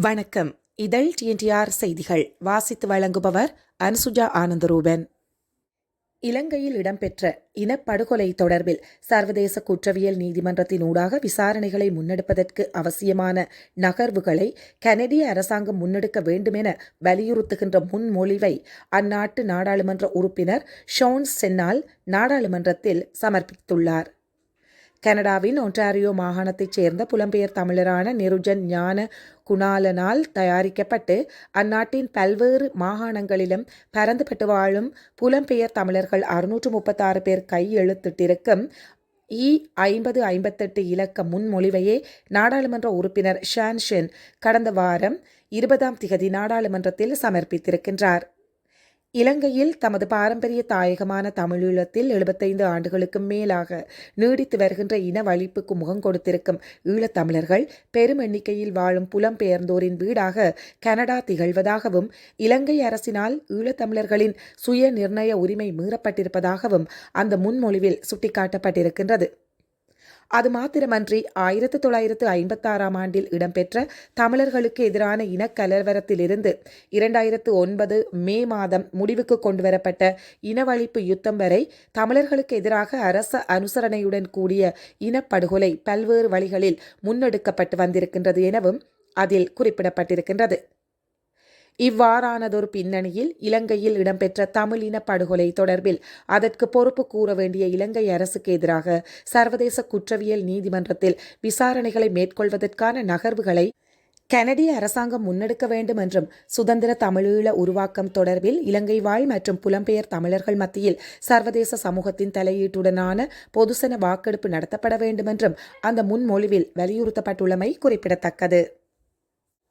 வணக்கம். இதழ் டிஎன்டிஆர் செய்திகள். வாசித்து வழங்குபவர் அனுசுஜா ஆனந்தரூபன். இலங்கையில் இடம்பெற்ற இனப்படுகொலை தொடர்பில் சர்வதேச குற்றவியல் நீதிமன்றத்தின் ஊடாக விசாரணைகளை முன்னெடுப்பதற்கு அவசியமான நகர்வுகளை கனடிய அரசாங்கம் முன்னெடுக்க வேண்டுமென வலியுறுத்துகின்ற முன்மொழிவை அந்நாட்டு நாடாளுமன்ற உறுப்பினர் ஷோன் சென்னால் நாடாளுமன்றத்தில் சமர்ப்பித்துள்ளார். கனடாவின் ஒன்டாரியோ மாகாணத்தைச் சேர்ந்த புலம்பெயர் தமிழரான நிருஜன் ஞான குணாலனால் தயாரிக்கப்பட்டு அந்நாட்டின் பல்வேறு மாகாணங்களிலும் பரந்துபட்டு வாழும் புலம்பெயர் தமிழர்கள் அறுநூற்று முப்பத்தாறு பேர் கையெழுத்திட்டிருக்கும் இ ஐம்பது ஐம்பத்தெட்டு இலக்க முன்மொழிவையே நாடாளுமன்ற உறுப்பினர் ஷான்ஷென் கடந்த வாரம் இருபதாம் திகதி நாடாளுமன்றத்தில் சமர்ப்பித்திருக்கின்றார். இலங்கையில் தமது பாரம்பரிய தாயகமான தமிழீழத்தில் எழுபத்தைந்து ஆண்டுகளுக்கு மேலாக நீடித்து வருகின்ற இன வழிப்புக்கு முகம் கொடுத்திருக்கும் ஈழத்தமிழர்கள் பெரும் எண்ணிக்கையில் வாழும் புலம்பெயர்ந்தோரின் வீடாக கனடா திகழ்வதாகவும் இலங்கை அரசினால் ஈழத்தமிழர்களின் சுய நிர்ணய உரிமை மீறப்பட்டிருப்பதாகவும் அந்த முன்மொழிவில் சுட்டிக்காட்டப்பட்டிருக்கின்றது. அது மாத்திரமன்றி ஆயிரத்து தொள்ளாயிரத்து ஐம்பத்தாறாம் ஆண்டில் இடம்பெற்ற தமிழர்களுக்கு எதிரான இனக்கலவரத்திலிருந்து இரண்டாயிரத்து ஒன்பது மே மாதம் முடிவுக்கு கொண்டுவரப்பட்ட இனவழிப்பு யுத்தம் வரை தமிழர்களுக்கு எதிராக அரச அனுசரணையுடன் கூடிய இனப்படுகொலை பல்வேறு வழிகளில் முன்னெடுக்கப்பட்டு வந்திருக்கின்றது எனவும் அதில் குறிப்பிடப்பட்டிருக்கின்றது. இவ்வாறானதொரு பின்னணியில் இலங்கையில் இடம்பெற்ற தமிழின படுகொலை தொடர்பில் அதற்கு பொறுப்பு கூற வேண்டிய இலங்கை அரசுக்கு எதிராக சர்வதேச குற்றவியல் நீதிமன்றத்தில் விசாரணைகளை மேற்கொள்வதற்கான நகர்வுகளை கனடிய அரசாங்கம் முன்னெடுக்க வேண்டும் என்றும் சுதந்திர தமிழீழ உருவாக்கம் தொடர்பில் இலங்கை வாழ் மற்றும் புலம்பெயர் தமிழர்கள் மத்தியில் சர்வதேச சமூகத்தின் தலையீட்டுடனான பொதுசன வாக்கெடுப்பு நடத்தப்பட வேண்டும் என்றும் அந்த முன்மொழிவில் வலியுறுத்தப்பட்டுள்ளமை குறிப்பிடத்தக்கது.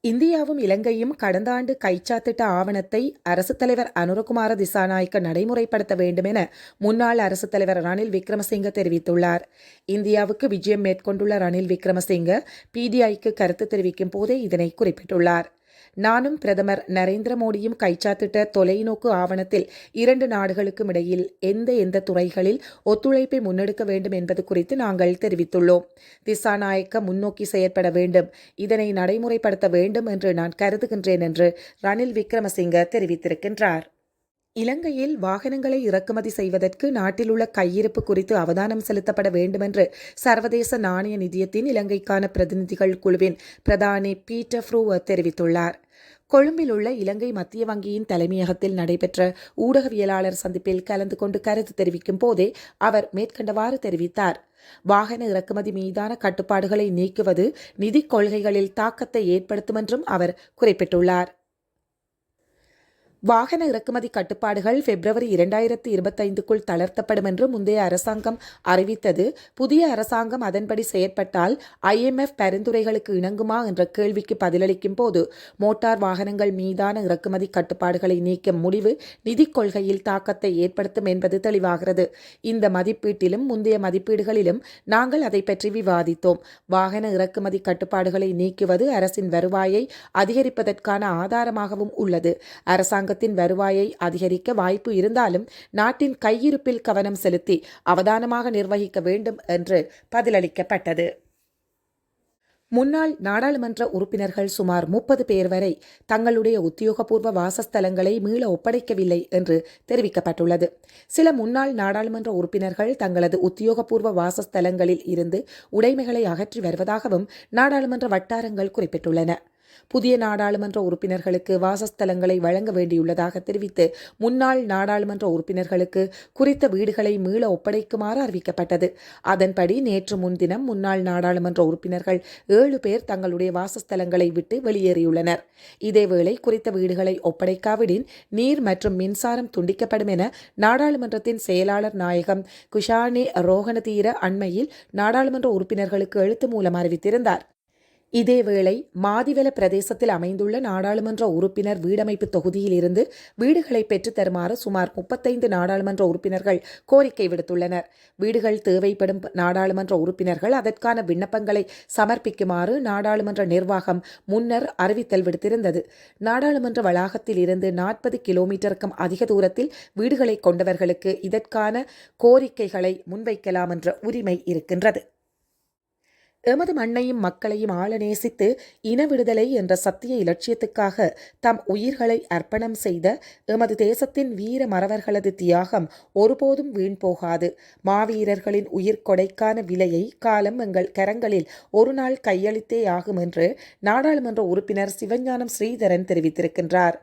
இந்தியாவும் இலங்கையும் கடந்த ஆண்டு கைச்சாத்திட்ட ஆவணத்தை அரசுத் தலைவர் அனுரகுமார திசாநாயக்க நடைமுறைப்படுத்த வேண்டும் என முன்னாள் அரசுத் தலைவர் ரணில் விக்ரமசிங்க தெரிவித்துள்ளார். இந்தியாவுக்கு விஜயம் மேற்கொண்டுள்ள ரணில் விக்ரமசிங்க பிடிஐக்கு கருத்து தெரிவிக்கும் போதே இதனை குறிப்பிட்டுள்ளார். நானும் பிரதமர் நரேந்திர மோடியும் கைச்சாத்திட்ட தொலைநோக்கு ஆவணத்தில் இரண்டு நாடுகளுக்கும் இடையில் எந்த எந்த துறைகளில் ஒத்துழைப்பை முன்னெடுக்க வேண்டும் என்பது குறித்து நாங்கள் தெரிவித்துள்ளோம். திசாநாயக்க முன்னோக்கி செயற்பட வேண்டும். இதனை நடைமுறைப்படுத்த வேண்டும் என்று நான் கருதுகின்றேன் என்று ரணில் விக்ரமசிங்க தெரிவித்திருக்கின்றார். இலங்கையில் வாகனங்களை இறக்குமதி செய்வதற்கு நாட்டில் உள்ள கையிருப்பு குறித்து அவதானம் செலுத்தப்பட வேண்டுமென்று சர்வதேச நாணய நிதியத்தின் இலங்கைக்கான பிரதிநிதிகள் குழுவின் பிரதானி பீட்டர் ஃப்ரூவர் தெரிவித்துள்ளார். கொழும்பில் உள்ள இலங்கை மத்திய வங்கியின் தலைமையகத்தில் நடைபெற்ற ஊடகவியலாளர் சந்திப்பில் கலந்து கொண்டு கருத்து தெரிவிக்கும் போதே அவர் மேற்கண்டவாறு தெரிவித்தார். வாகன இறக்குமதி மீதான கட்டுப்பாடுகளை நீக்குவது நிதிக் கொள்கைகளில் தாக்கத்தை ஏற்படுத்தும் என்றும் அவர் குறிப்பிட்டுள்ளார். வாகன இறக்குமதி கட்டுப்பாடுகள் பிப்ரவரி இரண்டாயிரத்தி இருபத்தைந்துக்குள் தளர்த்தப்படும் என்று முந்தைய அரசாங்கம் அறிவித்தது. புதிய அரசாங்கம் அதன்படி செயற்பட்டால் ஐஎம்எஃப் பரிந்துரைகளுக்கு இணங்குமா என்ற கேள்விக்கு பதிலளிக்கும் போது மோட்டார் வாகனங்கள் மீதான இறக்குமதி கட்டுப்பாடுகளை நீக்கும் முடிவு நிதிக் கொள்கையில் தாக்கத்தை ஏற்படுத்தும் என்பது தெளிவாகிறது. இந்த மதிப்பீட்டிலும் முந்தைய மதிப்பீடுகளிலும் நாங்கள் அதை பற்றி விவாதித்தோம். வாகன இறக்குமதி கட்டுப்பாடுகளை நீக்குவது அரசின் வருவாயை அதிகரிப்பதற்கான ஆதாரமாகவும் உள்ளது. அரசாங்க அரசாங்கத்தின் வருவாயை அதிகரிக்க வாய்ப்பு இருந்தாலும் நாட்டின் கையிருப்பில் கவனம் செலுத்தி அவதானமாக நிர்வகிக்க வேண்டும் என்று பதிலளிக்கப்பட்டது. முன்னாள் நாடாளுமன்ற உறுப்பினர்கள் சுமார் முப்பது பேர் வரை தங்களுடைய உத்தியோகபூர்வ வாசஸ்தலங்களை மீள ஒப்படைக்கவில்லை என்று தெரிவிக்கப்பட்டுள்ளது. சில முன்னாள் நாடாளுமன்ற உறுப்பினர்கள் தங்களது உத்தியோகபூர்வ வாசஸ்தலங்களில் இருந்து உடைமைகளை அகற்றி வருவதாகவும் நாடாளுமன்ற வட்டாரங்கள் குறிப்பிட்டுள்ளன. புதிய நாடாளுமன்ற உறுப்பினர்களுக்கு வாசஸ்தலங்களை வழங்க வேண்டியுள்ளதாக தெரிவித்து முன்னாள் நாடாளுமன்ற உறுப்பினர்களுக்கு குறித்த வீடுகளை மீள ஒப்படைக்குமாறு அறிவிக்கப்பட்டது. அதன்படி நேற்று முன்தினம் முன்னாள் நாடாளுமன்ற உறுப்பினர்கள் ஏழு பேர் தங்களுடைய வாசஸ்தலங்களை விட்டு வெளியேறியுள்ளனர். இதேவேளை குறித்த வீடுகளை ஒப்படைக்காவிடின் நீர் மற்றும் மின்சாரம் துண்டிக்கப்படும் என நாடாளுமன்றத்தின் செயலாளர் நாயகம் குஷானி ரோகணதீர அண்மையில் நாடாளுமன்ற உறுப்பினர்களுக்கு எழுத்து மூலம் அறிவித்திருந்தார். இதேவேளை மாதிவெல பிரதேசத்தில் அமைந்துள்ள நாடாளுமன்ற உறுப்பினர் வீடமைப்பு தொகுதியில் இருந்து வீடுகளை பெற்றுத்தருமாறு சுமார் முப்பத்தைந்து நாடாளுமன்ற உறுப்பினர்கள் கோரிக்கை விடுத்துள்ளனர். வீடுகள் தேவைப்படும் நாடாளுமன்ற உறுப்பினர்கள் அதற்கான விண்ணப்பங்களை சமர்ப்பிக்குமாறு நாடாளுமன்ற நிர்வாகம் முன்னர் அறிவித்தல் விடுத்திருந்தது. நாடாளுமன்ற வளாகத்தில் இருந்து நாற்பது கிலோமீட்டருக்கும் அதிக தூரத்தில் வீடுகளை கொண்டவர்களுக்கு இதற்கான கோரிக்கைகளை முன்வைக்கலாம் என்ற உரிமை இருக்கின்றது. எமது மண்ணையும் மக்களையும் ஆள நேசித்து இன விடுதலை என்ற சத்திய இலட்சியத்துக்காக தம் உயிர்களை அர்ப்பணம் செய்த எமது தேசத்தின் வீர மறவர்களது தியாகம் ஒருபோதும் வீண் போகாது மாவீரர்களின் உயிர்கொடைக்கான விலையை காலம் எங்கள் கரங்களில் ஒரு நாள் கையளித்தே ஆகும் என்று நாடாளுமன்ற உறுப்பினர் சிவஞானம் ஸ்ரீதரன் தெரிவித்திருக்கின்றார்.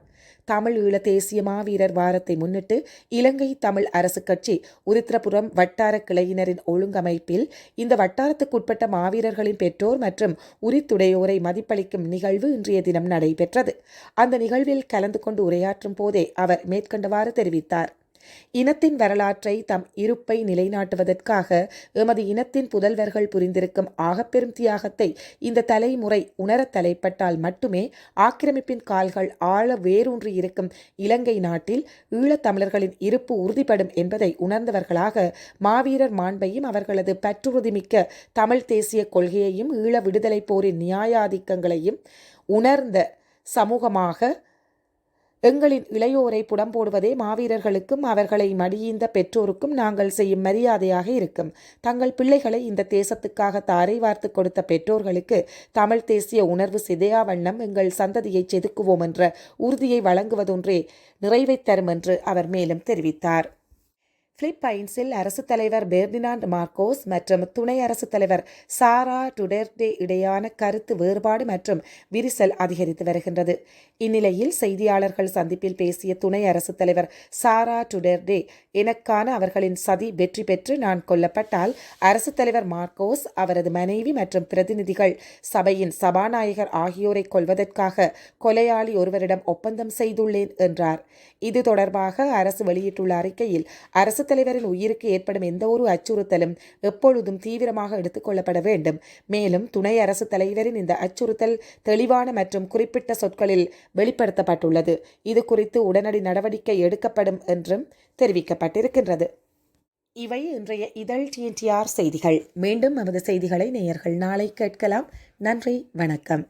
தமிழ் ஈழ தேசிய மாவீரர் வாரத்தை முன்னிட்டு இலங்கை தமிழ் அரசு கட்சி உருத்திரபுரம் வட்டார கிளையினரின் ஒழுங்கமைப்பில் இந்த வட்டாரத்துக்குட்பட்ட மாவீரர்களின் பெற்றோர் மற்றும் உரித்துடையோரை மதிப்பளிக்கும் நிகழ்வு இன்றைய தினம் நடைபெற்றது. அந்த நிகழ்வில் கலந்து கொண்டு உரையாற்றும் போதே அவர் மேற்கண்டவாறு தெரிவித்தார். இனத்தின் வரலாற்றை தம் இருப்பை நிலைநாட்டுவதற்காக எமது இனத்தின் புதல்வர்கள் புரிந்திருக்கும் ஆகப்பெரும் தியாகத்தை இந்த தலைமுறை உணரத் தலைப்பட்டால் மட்டுமே ஆக்கிரமிப்பின் கால்கள் ஆழ வேரூன்றி இருக்கும் இலங்கை நாட்டில் ஈழத்தமிழர்களின் இருப்பு உறுதிப்படும் என்பதை உணர்ந்தவர்களாக மாவீரர் மாண்பையும் அவர்களது பற்றுறுதிமிக்க தமிழ் தேசிய கொள்கையையும் ஈழ விடுதலை போரின் நியாயாதிக்கங்களையும் உணர்ந்த சமூகமாக எங்களின் இளையோரை புடம்போடுவதே மாவீரர்களுக்கும் அவர்களை மடியீந்த பெற்றோருக்கும் நாங்கள் செய்யும் மரியாதையாக இருக்கும். தங்கள் பிள்ளைகளை இந்த தேசத்துக்காக தாரை வார்த்து கொடுத்த பெற்றோர்களுக்கு தமிழ் தேசிய உணர்வு சிதையா வண்ணம் எங்கள் சந்ததியை செதுக்குவோம் என்ற உறுதியை வழங்குவதொன்றே நிறைவைத் தரும் என்று அவர் மேலும் தெரிவித்தார். பிலிப்பைன்ஸில் அரசு தலைவர் பெர்டினாண்ட் மார்க்கோஸ் மற்றும் துணை அரசு தலைவர் சாரா டுடெர்டே இடையான கருத்து வேறுபாடு மற்றும் விரிசல் அதிகரித்து வருகின்றது. இந்நிலையில் செய்தியாளர்கள் சந்திப்பில் பேசிய துணை அரசு தலைவர் சாரா டுடெர்டே எனக்கான அவர்களின் சதி வெற்றி பெற்று நான் கொல்லப்பட்டால் அரசு தலைவர் மார்க்கோஸ் அவரது மனைவி மற்றும் பிரதிநிதிகள் சபையின் சபாநாயகர் ஆகியோரை கொல்வதற்காக கொலையாளி ஒருவரிடம் ஒப்பந்தம் செய்துள்ளேன் என்றார். இது தொடர்பாக அரசு வெளியிட்டுள்ள அறிக்கையில் அரசு தலைவரின் உயிருக்கு ஏற்படும் எந்த ஒரு அச்சுறுத்தலும் எப்பொழுதும் தீவிரமாக எடுத்துக்கொள்ளப்பட வேண்டும். மேலும் துணை அரசு தலைவரின் இந்த அச்சுறுத்தல் தெளிவான மற்றும் குறிப்பிட்ட சொற்களில் வெளிப்படுத்தப்பட்டுள்ளது. இது குறித்து உடனடி நடவடிக்கை எடுக்கப்படும் என்றும் தெரிவிக்கப்பட்டிருக்கின்றது. இவை இன்றைய இதழ் டிஎன்டிஆர் செய்திகள். மீண்டும் நமது செய்திகளை நேயர்கள் நாளை கேட்கலாம். நன்றி வணக்கம்.